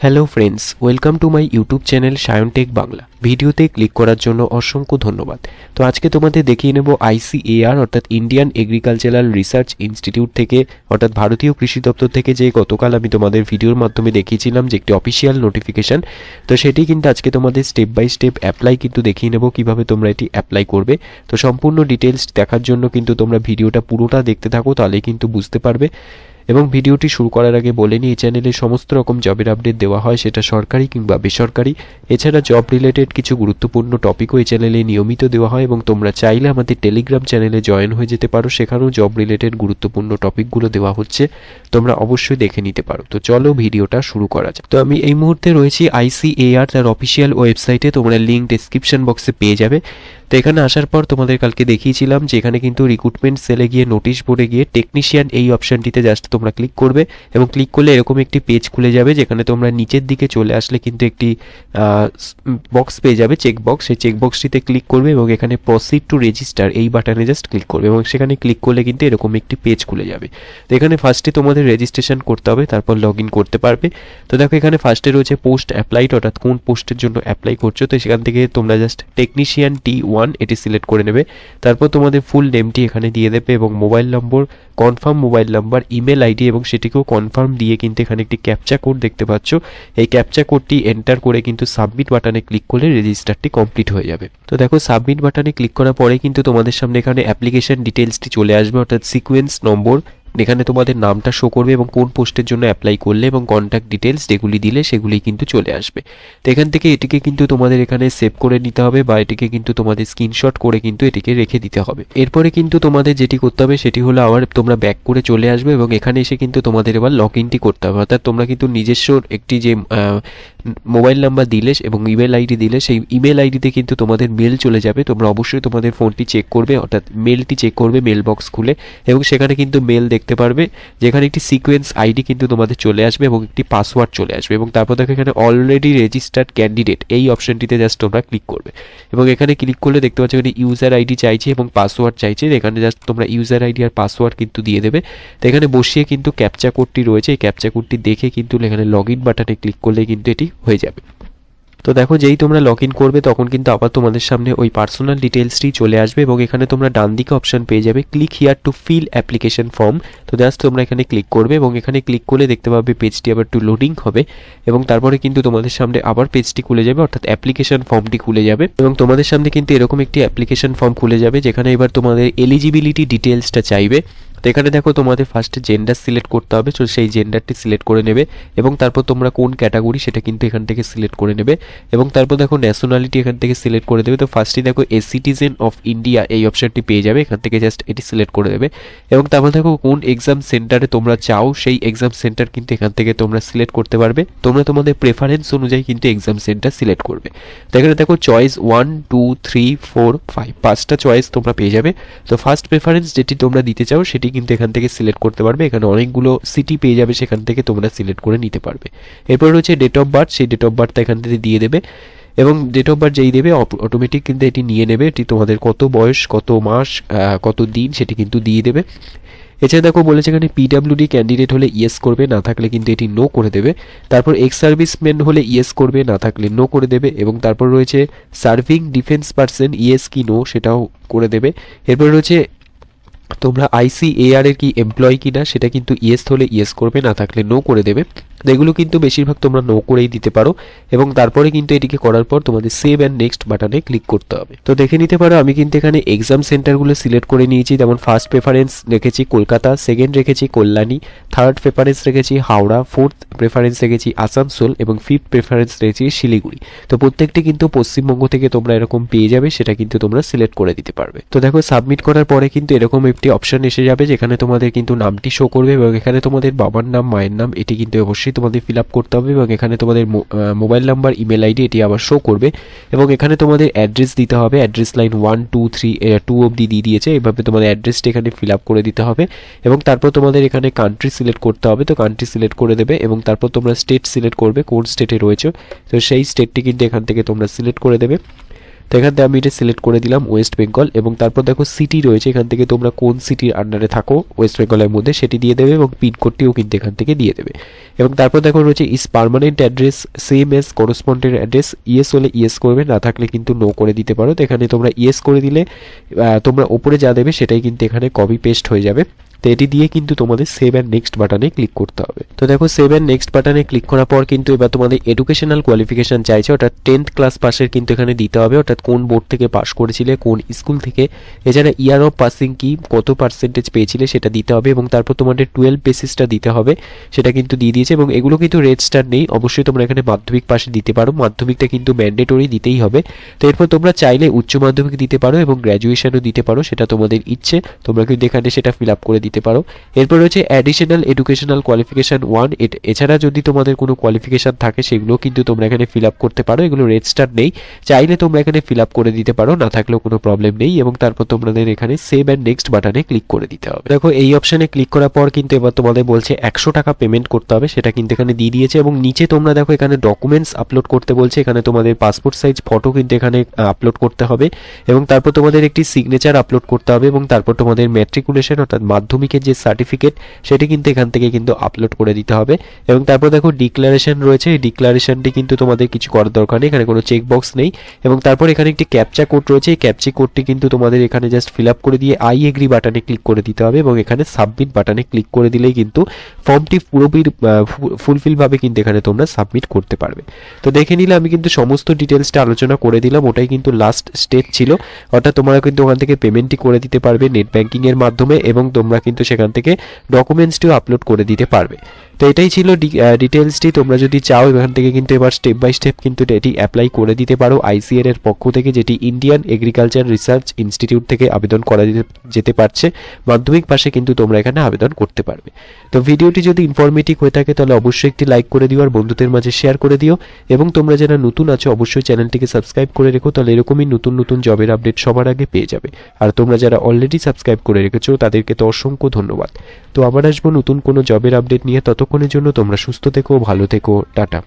Hello friends welcome to my YouTube channel Sayantech Bangla ভিডিওতে click করার জন্য অসংখ্য ধন্যবাদ। তো আজকে তোমাদের দেখিয়ে নেব আইসিএআর অর্থাৎ ইন্ডিয়ান এগ্রিকালচারাল রিসার্চ ইনস্টিটিউট থেকে, অর্থাৎ ভারতীয় কৃষি দপ্তর থেকে যে গতকাল আমি তোমাদের ভিডিওর মাধ্যমে দেখিয়েছিলাম যে একটি অফিসিয়াল নোটিফিকেশন তো সেটি কিন্তু আজকে তোমাদের স্টেপ বাই স্টেপ অ্যাপ্লাই কিন্তু দেখিয়ে নেব কীভাবে তোমরা এটি অ্যাপ্লাই করবে। তো সম্পূর্ণ ডিটেলস দেখার জন্য কিন্তু তোমরা ভিডিওটা পুরোটা দেখতে থাকো তাহলে কিন্তু বুঝতে পারবে। এবং ভিডিওটি শুরু করার আগে বলে নিই, এই চ্যানেলে সমস্ত রকম জবের আপডেট দেওয়া হয়, সেটা সরকারি কিংবা বেসরকারি। এছাড়া জব রিলেটেড কিছু গুরুত্বপূর্ণ টপিকও এই চ্যানেলে নিয়মিত দেওয়া হয় এবং তোমরা চাইলে আমাদের টেলিগ্রাম চ্যানেলে জয়েন হয়ে যেতে পারো, সেখানেও জব রিলেটেড গুরুত্বপূর্ণ টপিকগুলো দেওয়া হচ্ছে। তোমরা অবশ্যই দেখে নিতে পারো। তো চলো ভিডিওটা শুরু করা যাক। তো আমি এই মুহূর্তে রয়েছি আইসিএআর তার অফিসিয়াল ওয়েবসাইটে তোমরা লিঙ্ক ডেসক্রিপশন বক্সে পেয়ে যাবে। তো এখানে আসার পর তোমাদের কালকে দেখিয়েছিলাম যে এখানে কিন্তু রিক্রুটমেন্ট সেলে গিয়ে নোটিশ বোর্ডে গিয়ে টেকনিশিয়ান এই অপশনটিতে জাস্ট তোমরা ক্লিক করবে এবং ক্লিক করলে এরকম একটি পেজ খুলে যাবে যেখানে তোমরা নিচের দিকে চলে আসলে কিন্তু একটি বক্স পেয়ে যাবে চেক বক্স সেই চেক বক্সটিতে ক্লিক করবে এবং এখানে প্রসিড টু রেজিস্টার এই বাটনে জাস্ট ক্লিক করবে এবং সেখানে ক্লিক করলে কিন্তু এরকম একটি পেজ খুলে যাবে। তো এখানে ফার্স্টে তোমাদের রেজিস্ট্রেশন করতে হবে, তারপর লগ ইন করতে পারবে। তো দেখো এখানে ফার্স্টে রয়েছে পোস্ট অ্যাপ্লাইড অর্থাৎ কোন পোস্টের জন্য অ্যাপ্লাই করছ। তো সেখান থেকে তোমরা জাস্ট টেকনিশিয়ান টি ওয়ান এটি সিলেক্ট করে নেবে। তারপর তোমাদের ফুল নেমটি এখানে দিয়ে দেবে এবং mobile number confirm mobile number email ID এবং সেটিকেও কনফার্ম দিয়ে কিন্তু এখানে একটি ক্যাপচা কোড দেখতে পাচ্ছ। এই ক্যাপচা কোডটি এন্টার করে কিন্তু সাবমিট বাটনে ক্লিক করলে রেজিস্টারটি কমপ্লিট হয়ে যাবে। তো দেখো সাবমিট বাটনে ক্লিক করার পরে কিন্তু তোমাদের সামনে এখানে অ্যাপ্লিকেশন ডিটেলসটি চলে আসবে, অর্থাৎ সিকোয়েন্স নম্বর এখানে তোমাদের নামটা শো করবে এবং কোন পোস্টের জন্য অ্যাপ্লাই করলে এবং কন্ট্যাক্ট ডিটেলস যেগুলি দিলে সেগুলি কিন্তু চলে আসবে। তো এখান থেকে এটিকে কিন্তু তোমাদের এখানে সেভ করে নিতে হবে বা এটিকে কিন্তু তোমাদের স্ক্রিনশট করে কিন্তু এটিকে রেখে দিতে হবে। এরপরে কিন্তু তোমাদের যেটি করতে হবে সেটি হলো আবার তোমরা ব্যাক করে চলে আসবে এবং এখানে এসে কিন্তু তোমাদের এবার লগ ইনটি করতে হবে। অর্থাৎ তোমরা কিন্তু নিজস্ব একটি যে মোবাইল নাম্বার দিলে এবং ইমেল আইডি দিলে সেই ইমেল আইডিতে কিন্তু তোমাদের মেল চলে যাবে। তোমরা অবশ্যই তোমাদের ফোনটি চেক করবে, অর্থাৎ মেলটি চেক করবে মেল বক্স খুলে এবং সেখানে কিন্তু মেল দেখতে পারবে, যেখানে একটি সিকোয়েন্স আইডি কিন্তু তোমাদের চলে আসবে এবং একটি পাসওয়ার্ড চলে আসবে এবং তারপর দেখো এখানে অলরেডি রেজিস্টার্ড ক্যান্ডিডেট এই অপশনটিতে জাস্ট তোমরা ক্লিক করবে। এবং এখানে ক্লিক করলে দেখতে পাচ্ছ এখানে ইউজার আইডি চাইছে এবং পাসওয়ার্ড চাইছে, এখানে জাস্ট তোমরা ইউজার আইডি আর পাসওয়ার্ড কিন্তু দিয়ে দেবে। তো এখানে বসিয়ে কিন্তু ক্যাপচা কোডটি রয়েছে, এই ক্যাপচা কোডটি দেখে কিন্তু এখানে লগ ইন বাটনে ক্লিক করলে কিন্তু এটি হয়ে যাবে। তো দেখো, যেই তোমরা লগ ইন করবে, তখন কিন্তু আবার তোমাদের সামনে ওই পার্সোনাল ডিটেলসটি চলে আসবে এবং এখানে তোমরা ডান দিকে অপশন পেয়ে যাবে click here to fill application form তো জাস্ট তোমরা এখানে ক্লিক করবে এবং এখানে ক্লিক করলে দেখতে পাবে পেজটি আবার একটু লোডিং হবে এবং তারপরে কিন্তু তোমাদের সামনে আবার পেজটি খুলে যাবে, অর্থাৎ অ্যাপ্লিকেশন ফর্মটি খুলে যাবে এবং তোমাদের সামনে কিন্তু এরকম একটি অ্যাপ্লিকেশন ফর্ম খুলে যাবে, যেখানে এবার তোমাদের এলিজিবিলিটি ডিটেলসটা চাইবে। তো এখানে দেখো তোমাদের ফার্স্টে জেন্ডার সিলেক্ট করতে হবে, তো সেই জেন্ডারটি সিলেক্ট করে নেবে এবং তারপর তোমরা কোন ক্যাটাগরি সেটা কিন্তু এখান থেকে সিলেক্ট করে নেবে এবং তারপর দেখো ন্যাশনালিটি এখান থেকে সিলেক্ট করে দেবে, তো ফার্স্টে দেখো এ সিটিজেন অফ ইন্ডিয়া এই অপশনটি পেয়ে যাবে, এখান থেকে জাস্ট এটি সিলেক্ট করে দেবে এবং তারপর দেখো কোন এক্সাম সেন্টারে তোমরা চাও, সেই এক্সাম সেন্টার কিন্তু এখান থেকে তোমরা সিলেক্ট করতে পারবে, তোমরা তোমাদের প্রেফারেন্স অনুযায়ী কিন্তু এক্সাম সেন্টার সিলেক্ট করবে। তো এখানে দেখো choice one two three four five পাঁচটা চয়েস তোমরা পেয়ে যাবে, তো ফার্স্ট প্রেফারেন্স যেটি তোমরা দিতে চাও সেটি কিন্তু এখান থেকে সিলেক্ট করতে পারবে। এখানে অনেকগুলো সিটি পেয়ে যাবে সেখান থেকে তোমরা সিলেক্ট করে নিতে পারবে। এরপর রয়েছে ডেট অফ বার্থ সেই ডেট অফ বার্থটা এখান থেকে দিয়ে দেবে এবং ডেট অফ বার্থ যেই দেবে অটোমেটিক কিন্তু এটি নিয়ে নেবে। এটি তোমাদের কত বয়স, কত মাস কত দিন সেটি কিন্তু দিয়ে দেবে। এছাড়া দেখো বলেছে এখানে পিডাব্লিউডি ক্যান্ডিডেট হলে ইয়েস করবে, না থাকলে কিন্তু এটি নো করে দেবে। তারপর এক্স সার্ভিসম্যান হলে ইয়েস করবে, না থাকলে নো করে দেবে এবং তারপর রয়েছে সার্ভিং ডিফেন্স পার্সন ইয়েস কি নো সেটাও করে দেবে। এরপর রয়েছে তোমরা আইসিএআর এর কি এমপ্লয় কিনা সেটা কিন্তু ইয়েস হলে ইয়েস করবে, না থাকলে নো করে দেবে। এগুলো কিন্তু বেশিরভাগ তোমরা নো করেই দিতে পারো এবং তারপরে কিন্তু এটিকে করার পর তোমাদের সেভ অ্যান্ড নেক্সট বাটনে ক্লিক করতে হবে। তো দেখে নিতে পারো, আমি কিন্তু এখানে এক্সাম সেন্টারগুলো সিলেক্ট করে নিয়েছি, যেমন ফার্স্ট প্রেফারেন্স রেখেছি কলকাতা সেকেন্ড রেখেছি কল্যাণী থার্ড প্রেফারেন্স রেখেছি হাওড়া ফোর্থ প্রেফারেন্স রেখেছি আসানসোল এবং ফিফথ প্রেফারেন্স রেখেছি শিলিগুড়ি। তো প্রত্যেকটি কিন্তু পশ্চিমবঙ্গ থেকে তোমরা এরকম পেয়ে যাবে, সেটা কিন্তু তোমরা সিলেক্ট করে দিতে পারবে। তো দেখো সাবমিট করার পরে কিন্তু এরকম একটি অপশন এসে যাবে যেখানে তোমাদের কিন্তু নামটি শো করবে এবং এখানে তোমাদের বাবার নাম, মায়ের নাম, এটি কিন্তু অবশ্যই তোমাদের ফিল আপ করতে হবে এবং এখানে তোমাদের মোবাইল নাম্বার ইমেল আইডি এটি আবার শো করবে এবং এখানে তোমাদের অ্যাড্রেস দিতে হবে। Address line one two three two অবধি দিয়ে দিয়েছে। এভাবে তোমাদের অ্যাড্রেসটি এখানে ফিল আপ করে দিতে হবে এবং তারপর তোমাদের এখানে কান্ট্রি সিলেক্ট করতে হবে। তো কান্ট্রি সিলেক্ট করে দেবে এবং তারপর তোমরা স্টেট সিলেক্ট করবে। কোন স্টেটে রয়েছে? তো সেই স্টেটটি কিন্তু এখান থেকে তোমরা সিলেক্ট করে দেবে। তো এখান থেকে আমি এটা সিলেক্ট করে দিলাম ওয়েস্ট বেঙ্গল এবং তারপর দেখো সিটি রয়েছে, এখান থেকে তোমরা কোন সিটির আন্ডারে থাকো ওয়েস্ট বেঙ্গলের মধ্যে সেটি দিয়ে দেবে এবং পিনকোডটিও কিন্তু এখান থেকে দিয়ে দেবে। এবং তারপর দেখো রয়েছে is permanent address same as correspondent address yes হলে ইয়েস করবে, না থাকলে কিন্তু নো করে দিতে পারো। তো এখানে তোমরা ইয়েস করে দিলে তোমরা ওপরে যা দেবে সেটাই কিন্তু এখানে কপি পেস্ট হয়ে যাবে। তো এটি দিয়ে কিন্তু তোমাদের সেভ অ্যান্ড নেক্সট বাটনে ক্লিক করতে হবে। তো দেখো সেভ অ্যান্ড নেক্সট বাটনে ক্লিক করার পর কিন্তু এবার তোমাদের এডুকেশনাল কোয়ালিফিকেশন চাইছে। অর্থাৎ টেন্থ ক্লাস পাসের কিন্তু এখানে দিতে হবে। অর্থাৎ কোন বোর্ড থেকে পাস করেছিলে, কোন স্কুল থেকে। এছাড়া ইয়ার অফ পাসিং কি, কত পার্সেন্টেজ পেয়েছিলে সেটা দিতে হবে এবং তারপর তোমাদের টুয়েলভ বেসিসটা দিতে হবে, সেটা কিন্তু দিয়ে দিয়েছে এবং এগুলো কিন্তু রেড স্টার নেই। অবশ্যই তোমরা এখানে মাধ্যমিক পাশে দিতে পারো। মাধ্যমিকটা কিন্তু ম্যান্ডেটরি দিতেই হবে। তো এরপর তোমরা চাইলে উচ্চ মাধ্যমিক দিতে পারো এবং গ্র্যাজুয়েশনও দিতে পারো, সেটা তোমাদের ইচ্ছে। তোমরা কিন্তু এখানে সেটা ফিল আপ করে দিতে পারো। এরপর রয়েছে অ্যাডিশনাল এডুকেশনাল কোয়ালিফিকেশন ওয়ান এছাড়া যদি তোমাদের কোনো কোয়ালিফিকেশন থাকে সেগুলো কিন্তু তোমরা এখানে ফিল আপ করতে পারো। এগুলো রেড স্টার নেই। চাইলে তোমরা এখানে ফিল আপ করে দিতে পারো, না থাকলেও কোনো প্রবলেম নেই এবং তারপর তোমাদের এখানে সেভ অ্যান্ড নেক্সট বাটনে ক্লিক করে দিতে হবে। দেখো, এই অপশনে ক্লিক করার পর কিন্তু এবার তোমাদের বলছে একশো টাকা পেমেন্ট করতে হবে, সেটা কিন্তু এখানে দিয়ে দিয়েছে এবং নিচে তোমরা দেখো এখানে ডকুমেন্টস আপলোড করতে বলছে। এখানে তোমাদের পাসপোর্ট সাইজ ফটো কিন্তু এখানে আপলোড করতে হবে এবং তারপর তোমাদের একটি সিগনেচার আপলোড করতে হবে এবং তারপর তোমাদের ম্যাট্রিকুলেশন অর্থাৎ মাধ্যমিকের যে সার্টিফিকেট সেটি কিন্তু এখান থেকে কিন্তু আপলোড করে দিতে হবে। এবং তারপর দেখো ডিক্লারেশন রয়েছে। এই ডিক্লারেশনটি কিন্তু তোমাদের কিছু করার দরকার নেই। এখানে কোনো চেক বক্স নেই। এবং তারপর এখানে একটি ক্যাপচা কোড রয়েছে। এই ক্যাপচা কোডটি কিন্তু তোমাদের এখানে জাস্ট ফিল আপ করে দিয়ে আই এগ্রি বাটনে ক্লিক করে দিতে হবে এবং এখানে সাবমিট বাটনে ক্লিক করে দিলেই কিন্তু ফর্মটি পুরোপুরি ফুলফিল ভাবে কিন্তু এখানে তোমরা সাবমিট করতে পারবে। তো দেখে নিলে আমি কিন্তু সমস্ত ডিটেলসটা আলোচনা করে দিলাম। ওটাই কিন্তু লাস্ট স্টেজ ছিল। অর্থাৎ তোমরা কিন্তু ওখান থেকে পেমেন্টটি করে দিতে পারবে নেট ব্যাঙ্কিং এর মাধ্যমে এবং তোমরা কিন্তু সেখান থেকে ডকুমেন্টসটিও আপলোড করে দিতে পারবে। তো এটাই ছিল ডিটেলসটি তোমরা যদি চাও, এখান থেকে কিন্তু এবার স্টেপ বাই স্টেপ কিন্তু এটি অ্যাপ্লাই করে দিতে পারো। আইসিএর এর পক্ষ থেকে যেটি ইন্ডিয়ান এগ্রিকালচার রিসার্চ ইনস্টিটিউট থেকে আবেদন করা যেতে- পারছে, মাধ্যমিক পাশে কিন্তু তোমরা এখানে আবেদন করতে পারবে। তো ভিডিওটি যদি ইনফরমেটিভ হয়ে থাকে, তাহলে অবশ্যই একটি লাইক করে দিও আর বন্ধুদের মাঝে শেয়ার করে দিও। এবং তোমরা যারা নতুন আছো, অবশ্যই চ্যানেলটিকে সাবস্ক্রাইব করে রেখো, তাহলে এরকমই নতুন নতুন জবের আপডেট সবার আগে পেয়ে যাবে। আর তোমরা যারা অলরেডি সাবস্ক্রাইব করে রেখেছো, তাদেরকে তো অসংখ্য ধন্যবাদ। তো আবার আসব নতুন কোনো জবের আপডেট নিয়ে। ততক্ষণের জন্য তোমরা সুস্থ থেকো, ভালো থেকো। টাটা।